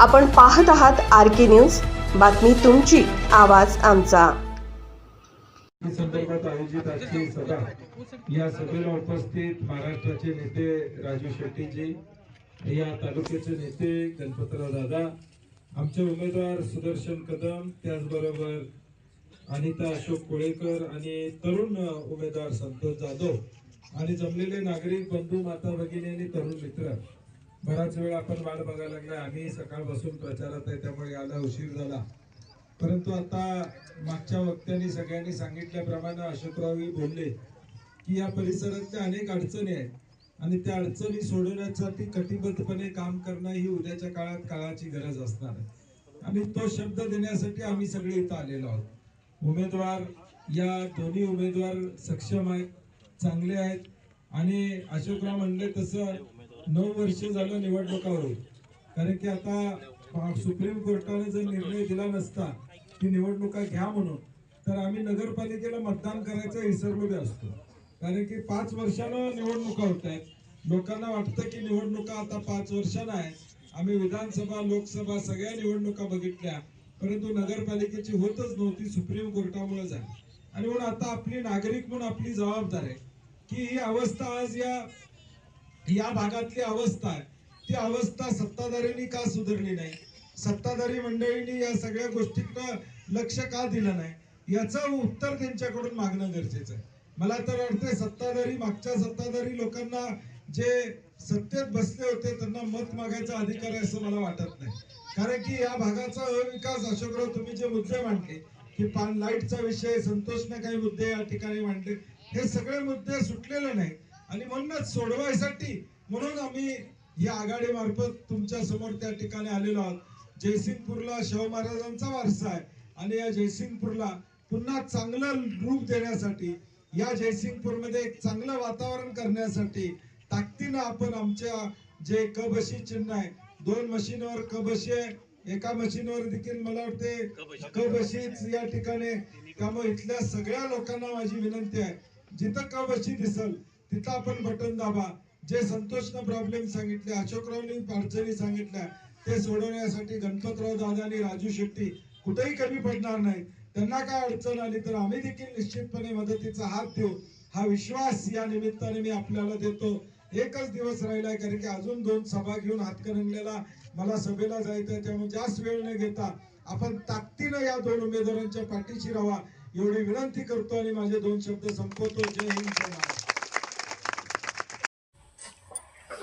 आपण पाहत आहात आर के न्यूज. बातमी तुमची आवाज आमचा. संदर्भात आयोजित आजची सभा. या सभेला उपस्थित महाराष्ट्राचे नेते राजू शेट्टीजी या तालुक्याचे नेते गणपतराव दादा आमचे उमेदवार सुदर्शन कदम त्याचबरोबर अनिता अशोक कोळेकर आणि तरुण उमेदवार संतोष जाधव आणि जमलेले नागरिक बंधू माता भगिनी आणि तरुण मित्र. बराच वेळ आपण वाट बघायला लागला. आम्ही सकाळपासून प्रचारात आहे त्यामुळे यायला उशीर झाला. परंतु आता मागच्या वक्त्यांनी सगळ्यांनी सांगितल्याप्रमाणे अशोकरावही बोलले की या परिसरातल्या अनेक अडचणी आहेत आणि त्या अडचणी सोडवण्यासाठी कटिबद्धपणे काम करणं ही उद्याच्या काळात काळाची गरज असणार आहे. आणि तो शब्द देण्यासाठी आम्ही सगळे इथं आलेलो आहोत. उमेदवार या दोन्ही उमेदवार सक्षम आहेत चांगले आहेत. आणि अशोकराव म्हणले तसं नऊ वर्ष झालं निवडणुका होईल कारण की आता सुप्रीम कोर्टाने जर निर्णय दिला नसता की निवडणुका घ्या म्हणून तर आम्ही नगरपालिकेला मतदान करायचं विसरलो असतो. कारण की पाच वर्षानं निवडणुका होत आहेत. लोकांना वाटतं की निवडणुका आता पाच वर्षानं आहे आम्ही विधानसभा लोकसभा सगळ्या निवडणुका बघितल्या. परंतु नगरपालिकेची होतच नव्हती सुप्रीम कोर्टामुळे झाली. आणि म्हणून आता आपली नागरिक म्हणून आपली जबाबदार आहे. की ही अवस्था आज या या भागातली अवस्था आहे. ती अवस्था सत्ताधाऱ्यांनी का सुधारली नाही? सत्ताधारी मंडळींनी या सगळ्या गोष्टींना लक्ष का दिलं नाही? याचं उत्तर त्यांच्याकडून मागणं गरजेचं आहे. मला तर वाटतंय सत्ताधारी मागच्या सत्ताधारी लोकांना जे सत्तेत बसले होते त्यांना मत मागायचा अधिकार आहे असं मला वाटत नाही. कारण की या भागाचा अविकास अशोकराव तुम्ही जे मुद्दे मांडले की पान लाईटचा विषय संतोषने काही मुद्दे या ठिकाणी मांडले हे सगळे मुद्दे सुटलेले नाही आणि म्हणूनच सोडवायसाठी म्हणून आम्ही या आघाडी मार्फत तुमच्यासमोर त्या ठिकाणी आलेलो आहोत. जयसिंगपूरला शाहू महाराजांचा वारसा आहे. आणि या जयसिंगपूरला पुन्हा चांगलं रूप देण्यासाठी या जयसिंगपूरमध्ये एक चांगलं वातावरण करण्यासाठी ताकदीनं आपण आमच्या जे कबशी चिन्ह आहे दोन मशीनवर कबशी आहे एका मशीनवर देखील मला वाटते क या ठिकाणी त्यामुळे इथल्या सगळ्या लोकांना माझी विनंती आहे जिथं कबशी दिसल तिथं आपण बटन दाबा. जे संतोषनं प्रॉब्लेम सांगितले अशोकरावनी अडचणी सांगितल्या ते सोडवण्यासाठी गणपतराव दादा आणि राजू शेट्टी कुठेही कमी पडणार नाही त्यांना काय अडचण आली तर आम्ही देखील निश्चितपणे मदतीचा हात देऊ. हा विश्वास या निमित्ताने मी आपल्याला देतो. एकच दिवस राहिलाय कारण की अजून दोन सभा घेऊन हातकणंगलेला मला सभेला जायचंय त्यामुळे जास्त वेळ न घेता आपण ताकदीनं या दोन उमेदवारांच्या पाठीशी राहा. एवढी विनंती करतो आणि माझे दोन शब्द संपवतो. जय हिंद जय महाराष्ट्र